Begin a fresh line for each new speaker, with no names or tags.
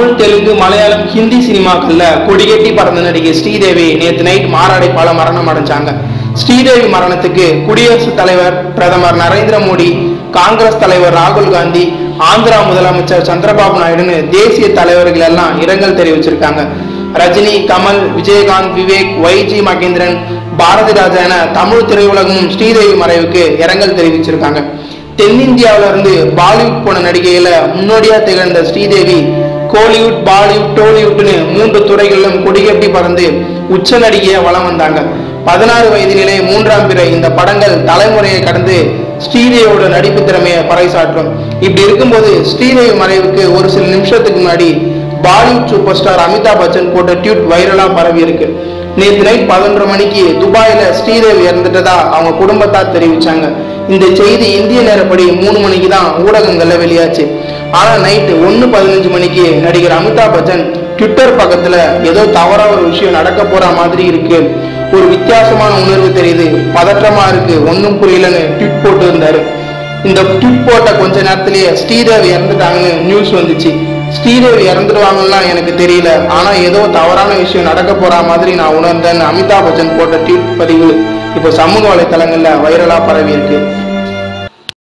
தமிழ் தெலுங்கு மலையாளம் ஹிந்தி சினிமாக்கள்ல கொடிகட்டி பறந்த நடிகை ஸ்ரீதேவி நேற்று நைட் மாரடைப்பால மரணம் அடைஞ்சாங்க. ஸ்ரீதேவி மரணத்துக்கு குடியரசுத் தலைவர் பிரதமர் நரேந்திர மோடி காங்கிரஸ் தலைவர் ராகுல் காந்தி ஆந்திரா முதலமைச்சர் சந்திரபாபு நாயுடுன்னு தேசிய தலைவர்கள் எல்லாம் இரங்கல் தெரிவிச்சிருக்காங்க. ரஜினி கமல் விஜயகாந்த் விவேக் வைஜி மகேந்திரன் பாரதி ராஜா என தமிழ் திரையுலகமும் ஸ்ரீதேவி மறைவுக்கு இரங்கல் தெரிவிச்சிருக்காங்க. தென்னிந்தியாவில இருந்து பாலிவுட் போன நடிகையில முன்னோடியா திகழ்ந்த ஸ்ரீதேவி கோலிவுட் பாலிவுட் டோலிவுட்னு மூன்று துறைகளிலும் கொடிகட்டி பறந்து உச்ச வளம் வலம் வந்தாங்க. பதினாறு வயதினிலே மூன்றாம் பிற இந்த படங்கள் தலைமுறையை கடந்து ஸ்ரீதேவியோட நடிப்பு திறமையை பறைசாற்றும். இப்படி இருக்கும்போது ஸ்ரீதேவி மறைவுக்கு ஒரு சில நிமிஷத்துக்கு முன்னாடி பாலிவுட் சூப்பர் ஸ்டார் அமிதாப் பச்சன் போட்ட டியூட் வைரலாக பரவி இருக்கு. நேற்று நைட் பதினொன்று மணிக்கு துபாயில் ஸ்ரீதேவி இறந்துட்டதா அவங்க குடும்பத்தார் தெரிவிச்சாங்க. இந்த செய்தி இந்திய நேரப்படி மூணு மணிக்கு தான் ஊடகங்களில் வெளியாச்சு. ஆனால் நைட்டு ஒன்று பதினஞ்சு மணிக்கு நடிகர் அமிதாப் பச்சன் ட்விட்டர் பக்கத்தில் ஏதோ தவறாக ஒரு விஷயம் நடக்க போகிற மாதிரி இருக்கு. ஒரு வித்தியாசமான உணர்வு தெரியுது. பதற்றமாக இருக்கு. ஒன்றும் புரியலன்னு ட்விட் போட்டு இருந்தார் இந்த ட்விட் போட்ட கொஞ்ச நேரத்திலேயே ஸ்ரீதேவி இறந்துட்டாங்கன்னு நியூஸ் வந்துச்சு. ஸ்ரீதேவி இறந்துடுவாங்கலாம் எனக்கு தெரியல. ஆனால் ஏதோ தவறான விஷயம் நடக்க போகிற மாதிரி நான் உணர்ந்தேன்னு அமிதாப் பச்சன் போட்ட ட்வீட் பதிவு இப்போ சமூக வலைத்தளங்களில் வைரலாக பரவி இருக்கு